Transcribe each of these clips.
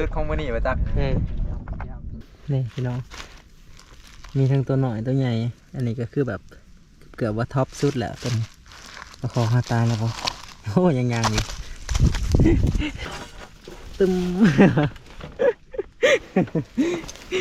สุดของมื้อนี้ว่าจักอืมนี่พี่น้อง มีทั้งตัวหน่อยตัวใหญ่ อันนี้ก็คือแบบเกือบว่าท็อปสุดแล้วตัวนี้ประคองหาตายแล้วปะโอ้ยังยังอยู่ตึม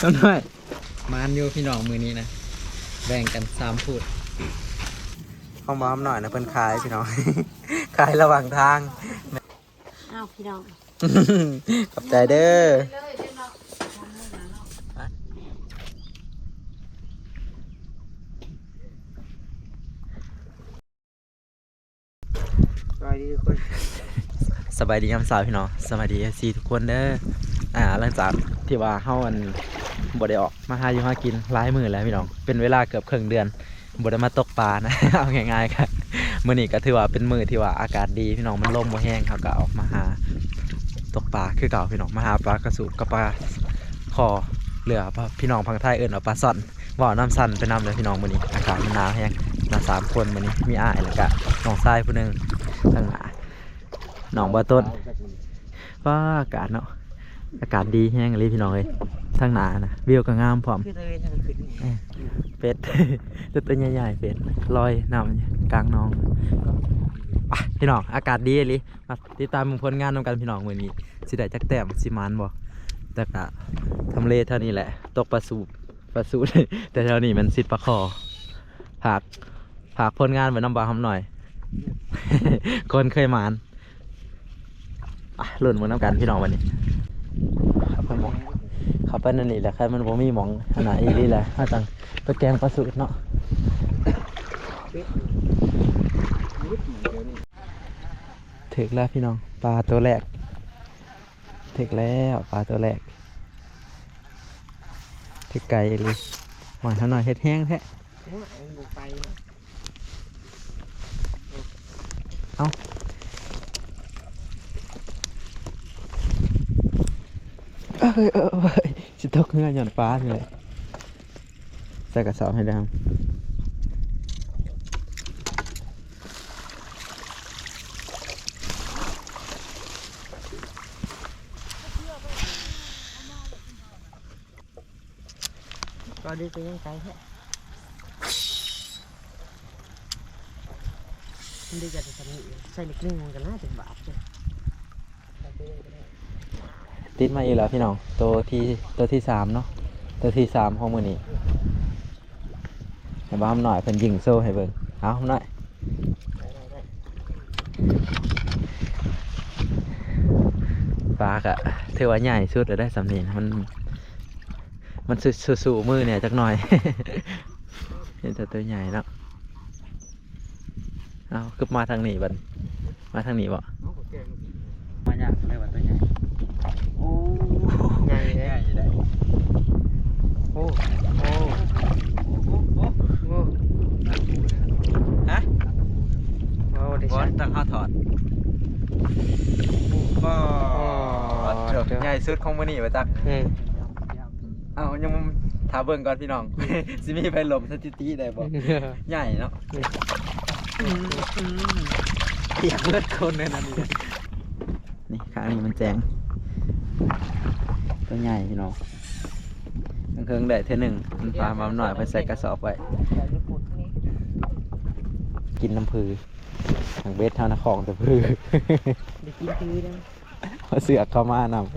เอาหน่อยมานอยู่พี่น้องมือนี้นะ แบ่งกันสามพูดห้องบ้ามหน่อยนะเพิ่นขายพี่น้อง ขายระหว่างทาง อ้าวพี่น้อง ขอบใจเด้อสวัสดีทุกคนสบายดีครับสาวพี่น้องสบายดีซีทุกคนเด้ออ่าหลังจากที่ว่าเฮาอันบ่ได้ออกมาหาอยู่หากินหลายมื้อแล้วพี่น้องเป็นเวลาเกือบครึ่งเดือนบ่ได้มาตกปลานะ เอาง่ายๆครับมื้อนี้ก็ถือว่าเป็นมื้อที่ว่าอากาศดีพี่น้องมันลมบ่แห้งเขาก็ออกมาหา ตกปลาคือเก่าพี่น้องมาหาปลากระสูบกับปลาคอเหลือพี่น้องพังไทยเอิ้นว่าปลาซ่อนว่าวน้ำสั่นไปนำเลยพี่น้องมื้อนี้อากาศมันหนาวแฮงมาสามคนมื้อนี้มีอ้ายแล้วก็น้องชายผู้หนึงทางหน้าน้องบ่ต้นว่าอากาศเนาะอากาศดีแห้งเลยพี่น้องเลยทางหนานะวิวก็งามพร้อมคือตะเวนทางขึ้นเอ้ยเป็ดตัวตัวใหญ่ๆเป็ดลอยน้ำกลางหนอง ไปพี่น้องอากาศดีเลยมาติดตามผลงานนำกันพี่น้องมือนี้สิได้จักแต้มสิมานบ่แต่กะทำเลเท่านี้แหละ ตกปลาสูบปลาสูบแต่เท่านี้มันสิดปลาคอผากผากผลงานไว้น้ำบาทำหน่อย คนเคยมานอะลุ่นมาน้ำกันพี่น้องวันนี้ครับผมเขาไปนั่นนี่แหละครับมันบ่มีหมองขนาดอีนี่แหละถ้าจังไปแกงปลาสุดเนาะ ถึกแล้วพี่น้องปลาตัวแรกถึกแล้วปลาตัวแรกถึกไก่เลยหวานเท่าหน่อยเฮ็ดแห้งแท้เอ้ยเอ้ยเอ้ยสิตกเงื่อนหย่อนฟ้าเลยใส่กระสอบให้ดำ ก็ดีก็ยังไกลแค่มันดีจะทำนี่ใส่เล็กนึงมันก็น่าจะบาปเลยติดมาอีกแล้วพี่น้อง ตัวที่ตัวที่สามเนาะ ตัวที่สามของมือนี้ให้บ้ามหน่อยเพิ่นยิงโซ่ให้เบิ่งเอาหน่อยปลากะถือว่าใหญ่สุดแล้วได้สำนีนะมัน มันสู้สู้ๆมือเนี่ยจักหน่อยเห็นแต่ตัวใหญ่เนาะเอาคือมาทางนี้บัดมาทางนี้บ่มาอยากเลยว่าตัวใหญ่โอ้ใหญ่เลยใหญ่ได้โอ้โอ้โอ้ฮะโอ้ได้บอใช่ลตั้งข้าถอดก็ใหญ่สุดของมื้อนี้ว่าจักอืม เอายังถามเบิ่งก่อนพี่น้อง สิมีไปลมสถิติได้บ่ใหญ่เนาะเปียกเลือดคนเลยนะนี่นี่ข้างนี้มันแจงตัวใหญ่พี่น้องเคิงๆได้เท่าหนึ่งมันปลามาหน่อยไปใส่กระสอบไว้กินน้ำพือทางเบสเท่านะของแต่พือได้กินคือนะเอาเสือกเข้ามานำไป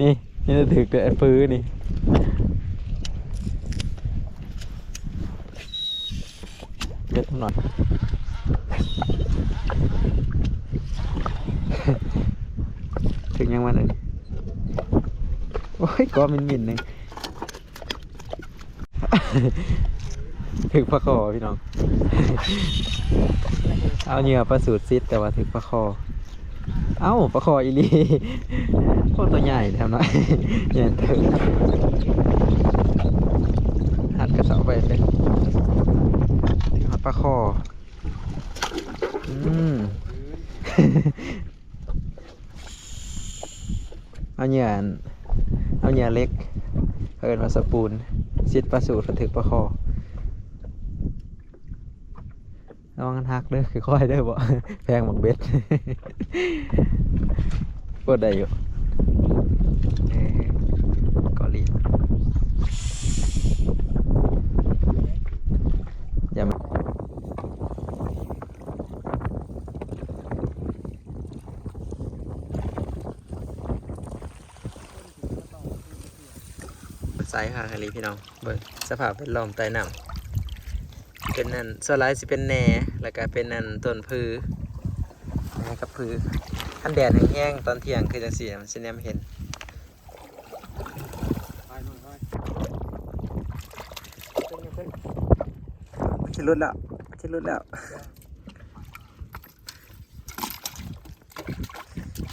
นี่ นี่จะถือเกิดพื้นนี่เล็ดหน่อยถึงยังวันหนึ่งโอ้ยก็มินมินหนึ่งถึงปลาคอพี่น้อง เอาเหยื่อปลาสูตรซิดแต่ว่าถึงปลาคอ เอ้าปลาคออีลีโคตรตัวใหญ่ทำหน่อยใหญ่ถึงหัดกระเสาไปเลยถึงหัดปลาคออืมเอาเหยื่อเอาเหยื่อเล็กเอินมาสปูนซิดปลาสูตรถึงปลาคอ ระวังกันหักเด้อคือค่อยเด้อบ่แพงหมักเบ็ดปวดได้อยู่เออเกาหลีอย่ามาสายหางอะไรพี่น้องเบิ่งสภาพเป็นลมใต้น้ำ เป็นนั่นสไลด์สิเป็นแหน่แล้วก็เป็นนั่นต้นพือแหน่กับพืออันแดดแห้งๆตอนเที่ยงคือจังสีมันสิแนมเห็นชิลุดแล้วชิลุดแล้ว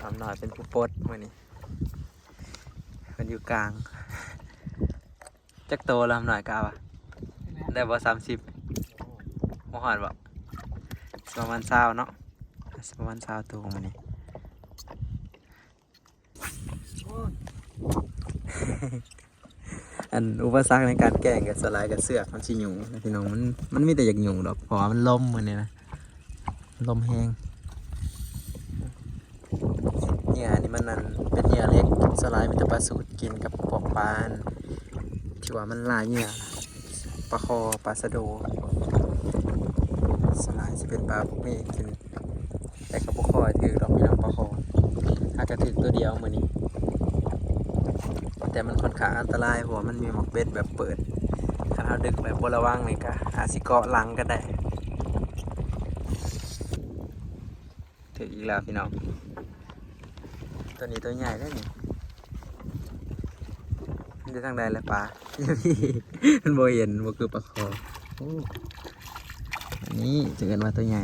ทำหน่อยเป็นผู้ปดมื่อนี้มันอยู่กลางจักโตลำหน่อยกาวะได้บ่สามสิบ หอดบ่สประมาณเศร้าเนาะสประมาณเศร้าตัวมันนี่อันอุปสรรคในการแกล้งกับสไลด์กับเสือกมันชิหยุงนะพี่น้องมันมันไมีแต่อยากหยุงดอกเพราะว่ามันลมมันเนี่ยนะลมแห้งเหยื่อนี่มันนั่นเป็นเหยื่อเล็กสไลด์มันจะปลาสูตรกินกับพวกปลานที่ว่ามันลายเหยื่อปลาคอปลาสะโด สลด์จะเป็นปลาพวกนี้กิน แต่กับพวกคอยถือดอกพี่น้องปลาคออาจจะถือตัวเดียวมือนี้ แต่มันค่อนข้างอันตรายเพราะว่ามันมีหมอกเบ็ดแบบเปิดถ้าเราดึกแบบบระวังนี่ก็อาจสิเกาะหลังก็ได้ถึงอีกแล้วพี่น้องตัวนี้ตัวใหญ่ได้นี่จะทางใดเลยปลามันโบเห็นโบคือปลาคอ อันนี้จะเกิดมาตัวใหญ่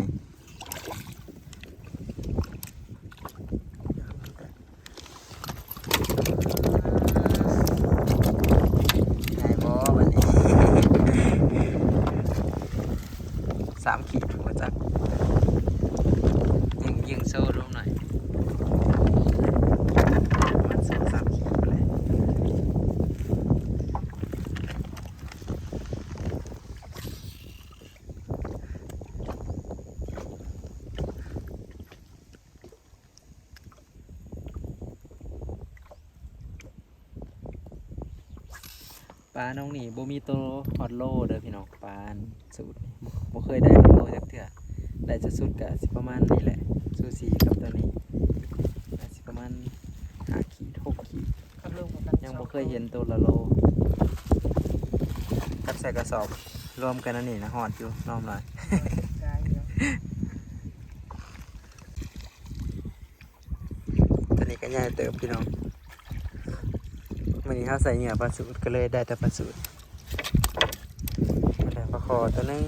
ใหญ่บอวันนี้สามขีดหัวจักยิงยิงโซ่ลงหน่อยมันสองสามขีดไปเลยปลาน้องนี่บ่มีตัวฮอตโลเด้อพี่น้องปลาสูตรบ่บ่เคยได้ฮอตโลจักเทื่อได้จะสุดก็สิประมาณนี้แหละสูสีกับตัวนี้ก็สิประมาณห้าขีดหกขีดขับลงมาตัดยังบ่เคยเห็นตัวละโลกับใส่กระสอบรวมกันนั่นนี่นะฮอดอยู่น้อมหน่อยกายเดียวตัวนี้ก็ใหญ่เติมพี่น้องวั นนี้เขาใส่เหงื่อปลาสูตรก็เลยได้แต่ปลาสูตรมาได้ปลาคอตัวนึง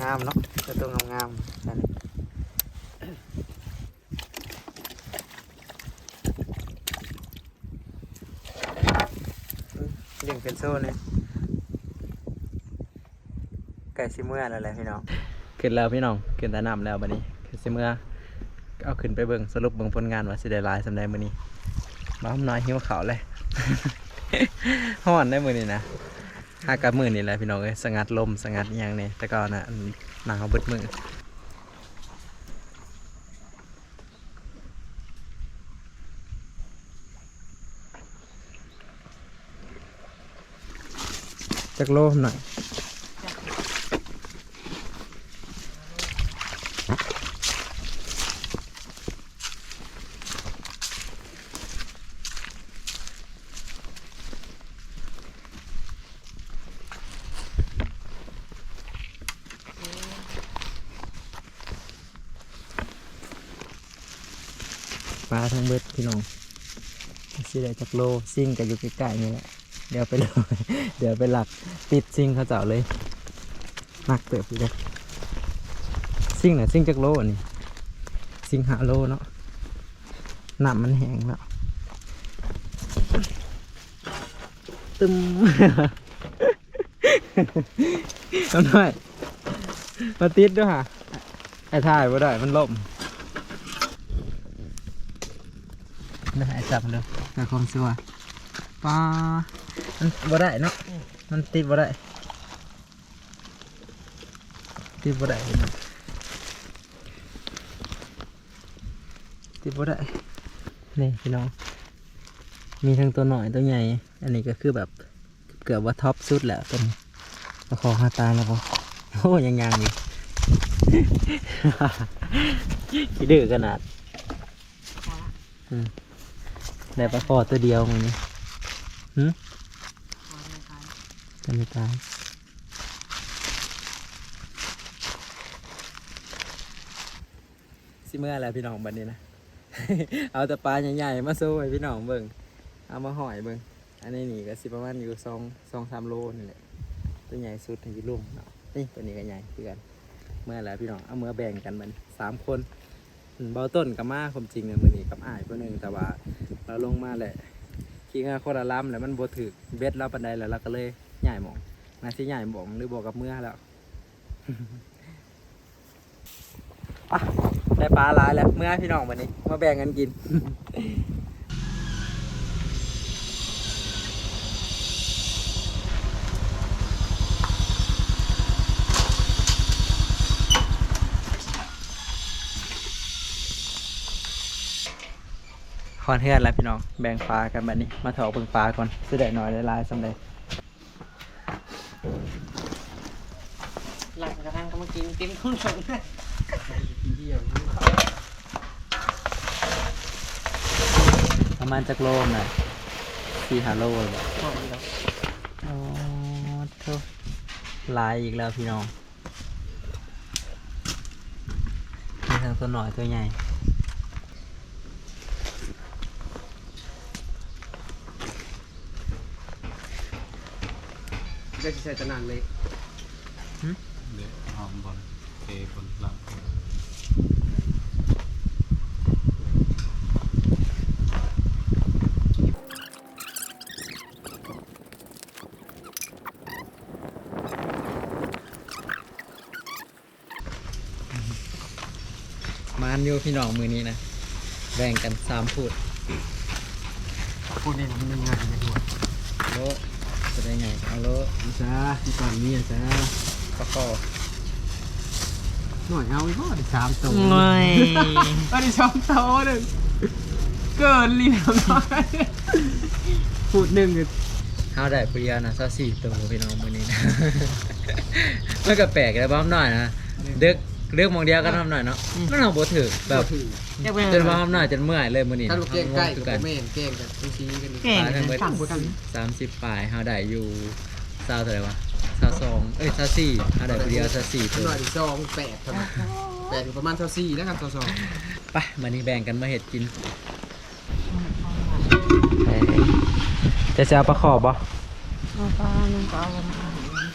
งามเนาะตัวตัวงามๆนั่นเลี้ยงเป็นโซ่เนี่ยไก่ซิเมื่อแล้วแหละพี่น้องขึ้นแล้วพี่น้องขึ้นแต่น้ำแล้วบัดนี้ขึ้นซิเมื่อเอาขึ้นไปเบิ่งสรุปเบิ่งผลงานว่าสิได้ลายสำใดมื้อนี้ มาหน้อยหิวเขาเลยฮ้อนได้มือนี้นะหากับมือนี้แหละพี่น้องเอ้ยสงัดลมสงัดอิหยังนี่แต่ก่อนน่ะหนาวบิดมือจักโลหน่อย ปลาทั้งเบิดพี่น้องสิได้จักโลซิ่งก็อยู่ใกล้ๆนี่แหละเดี๋ยวไปเลยเดี๋ยวไปหลักติดซิ่งเขาเจ้าเลยหนักเติบอยู่เลยซิ่งน่ะซิ่งจักโลอันนี้ซิ่งหาโลเนาะน้ำมันแห้งแล้วตึมทำหน่อยมาติดด้วยฮะไอ้ถ่ายบ่ได้มันล่ม ได้ไอ้จับมันเลยแต่ความสัวปลามันบ่ได้เนาะมันติดบ่ได้ติดบ่ได้เห็นไหมติดบ่ได้นี่พี่น้องมีทั้งตัวหน่อยตัวใหญ่ อันนี้ก็คือแบบเกือบว่าท็อปสุดแหละเป็นประคองหาตายแล้วปะโอ้ยังยังอยู่ขี้ดื้อขนาดอืม ได้ปลาคอตัวเดียวมึงนี่หืมจะไม่ตายสิเมื่ออะไรพี่น้องบัดนี้นะ เอาแต่ปลาใหญ่ๆมาสู้ให้พี่น้องเบิ่ง เอามาหอยเบิ่ง อันนี้นี่ก็สิประมาณอยู่สองสองสามโลนี่แหละ ตัวใหญ่สุดในยุโรปเนาะนี่ตัวนี้ก็ใหญ่คือกัน เมื่อแล้วพี่น้อง เอาเมื่อแบ่งกันมันสามคนอืมเบาต้นกับมาความจริงเนี่ยมือนี้กับอ้ายคนหนึ่งแต่ว่า เราลงมาแหละขี้งาโคตรล้ำแล้วมันบวถือเบ็ดเราปันใดแล้วเราก็เลยใหญ่หมองนาสิใหญ่หมองหรือบอกกับเมื่อแล้วได้ปลาหลายแล้วเมื่อพี่น้องวันนี้มาแบ่งกันกิน อนเทือนแล้วพี่น้องแบ่งปลากันแบบนี้ มาถอเบิ่งปลาก่อนสิได้หน่อยได้หลายสำเร็จหลังกระทั่งก็มากินกินข้าวสงประมาณจักโลหน่อยสี่หาโลเลยพอดีแล้วอ๋อโทุหลายอีกแล้วพี่น้องมีทั้งตัวหน่อยตัวใหญ่ ได้ใช้ตะนางเลยเดี๋ยวหอมบอลเทบนหลังมานอยู่พี่น้องมือนี้นะแบ่งกันสามพูดพูดนี่มันยังไงในหัวโล จะได้ไงเอาโลจ้าที่ก่อนนี้จ้าก็คอหน่อยเอาอีกพ่อได้สามตัวไม่อันนี้สองตัวหนึ่งเกินเรียบร้อยพูดหนึ่งคือเอาได้ปริยานะซะสี่ตัวพี่น้องมือนี้นะมันก็แปลกแล้วบ้ามหน่อยนะเด็ก เลือกมองเดียวก็ทำหน่อยเนาะมันเอาบ่ถือแบบจะไปจนว่าทำหน่อยจนเมื่อยเลยมือนี้ถ้าลูกเก้งใกล้คืกับอกันแม่นเก้งกับลูกชี้กันเก่งปลาทั้งเบิดสั่งกันสามสิบปลายเฮาได้อยู่ซาวเท่าไหร่วะซาวสองเอ้ยซาวสี่เฮาได้ปริยาซาวสี่ตัวหน่อยที่สองแปดเท่านั้นแปดอยู่ประมาณเท่าสี่นะครับตัวสองไปมานี่แบ่งกันมาเห็ดกินจะจะเอาปลาขอบบ่เอาปลาหนึ่งก็เอามา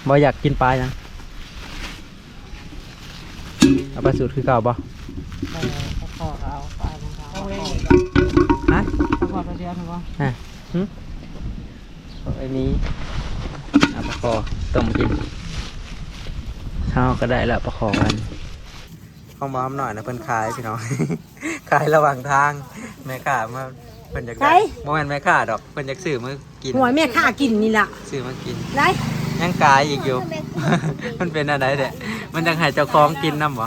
บ่อยากกินปลายัง เอาปสูตรคือเก่าบ่เออเอาขอเอาปของเขาเอาขอฮะเอาขอตัวเดียวถูกป่ะฮะหึเอาไอ้นี้เอาปลาคอต้มกินข้าวก็ได้ล้วปลาคอกันข้าวบ้ามหน่อยนะเพิ่นขายพี่น้อง ขายระหว่างทางแม่ค้ามาเพิ่นอยากได้บ่แมนแม่ค้าดอกเพิ่นอยากซื้อมากินหัวแม่ข้ากินนี่ล่ะซื้อมากิน ได้ ยังกายอีกอยู่ มันเป็นอะไรเด้มันยังให้เจ้าของกินน้ำบ่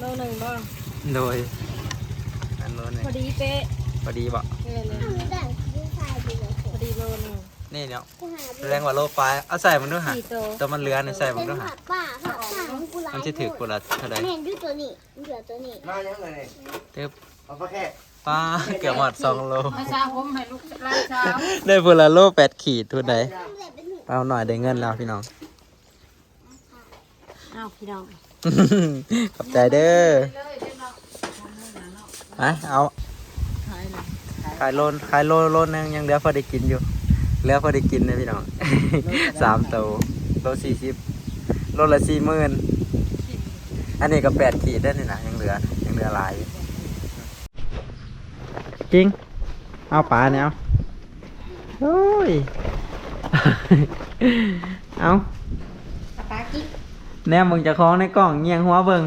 โลหนึ่งบ้างโดยอันโน้นนี่พอดีเป๊ะพอดีบ่เออเลยพอดีโลหนึ่งนี่เนาะแสดงว่าโลปลายเอาใส่มันด้วยฮะสี่โตตัวมันเลื้อนนี่ใส่มันด้วยฮะป้าค่ะป้าของกูร้ามันจะถือกุละเท่าใดเห็นด้วยตัวนี้เหลือตัวนี้มายังไงเต็บเอาปลาแค่ปลาเกือบหมดสองโลเช้าผมให้ลูกไล่เช้าได้พุละโลแปดขีดทุนใด เอาหน่อยได้เงินแล้วพี่น้องเอาพี่น้องขอบใจเด้อไปเอาขายเลยขายโลนขายโลโลนึงยังเหลือพอได้กินอยู่ เหลือพอได้กินนะพี่น้องสามตัวโลสี่สิบโลละสี่หมื่นอันนี้ก็แปดขีดได้นี่นะยังเหลือยังเหลือหลายอยู่จริง เอาปลาเนี่ยเอาโอ้ย เอาปลากิ๊กแนมมึงจะคล้องในกล่องเงียงหัวเบิง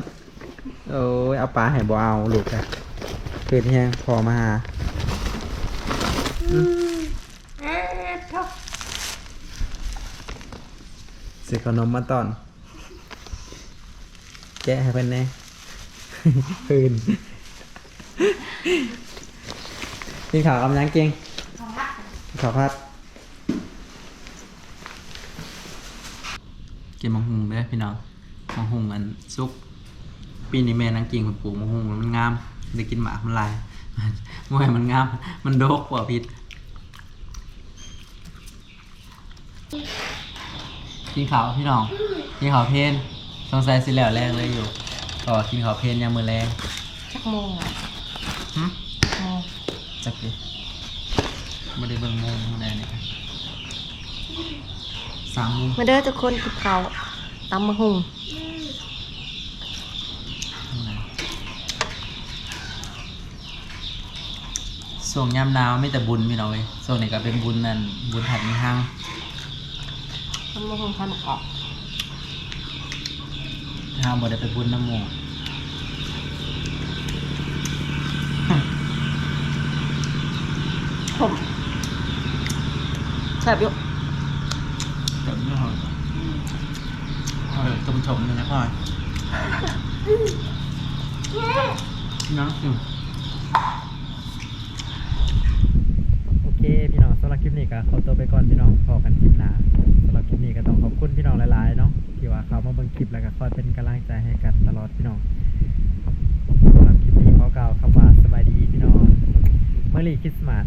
โอ้ยเอาปลาให้บ่เอาลูกอะเกิดแฮงพอมาหาสิขนมมาตอน แกะให้เพิ่นแหน่ พื้นพี่ขาวกำลังเก่งเอาขาวพัด กินมังหุงเด้อพี่น้องมังหุงอันซุกปีนี้แม่นางกิ่งมันปลูกมังหุงมันงามได้กินหมากมันลายมวยมันงาม มันโดกกว่าพิษกินข้าวพี่น้องกินข้าวเพลนสงสัยสิแล้วแรงเลยอยู่ก็กินข้าวเพลนยามมือแรงจักโมงอะหึโมงจักดิไม่ได้เบิ่งโมงมื้อใดนี่ สามโมงมาเด้อทุกคนกินข้าวตำมะฮุงส่วงยามหนาวไม่แต่บุญพี่น้องเว้ยส่วงนี้ก็เป็นบุญนั่นบุญหัดมีห้างตำมะฮุงทำออกห้างบ่ได้ไปบุญน้ำหมูผมแซ่บอยู่ เติมไม่หอมเออต้ มชมเลยนะพ่อยน้องอืมโอเคพี่น้องสำหรับคลิปนี้ก็ขอตัวไปก่อนพี่น้องพอกันคลิปหน้าสำหรับคลิปนี้ก็ต้องขอบคุณพี่น้องหลายๆเนาะที่ว่าเขามาเบิ่งคลิปแล้วก็คอยเป็นกำลังใจให้กันตลอดพี่น้องสำหรับคลิปนี้ขอกล่าวคำว่าสบายดีพี่น้องเมอรี่คริสต์มาส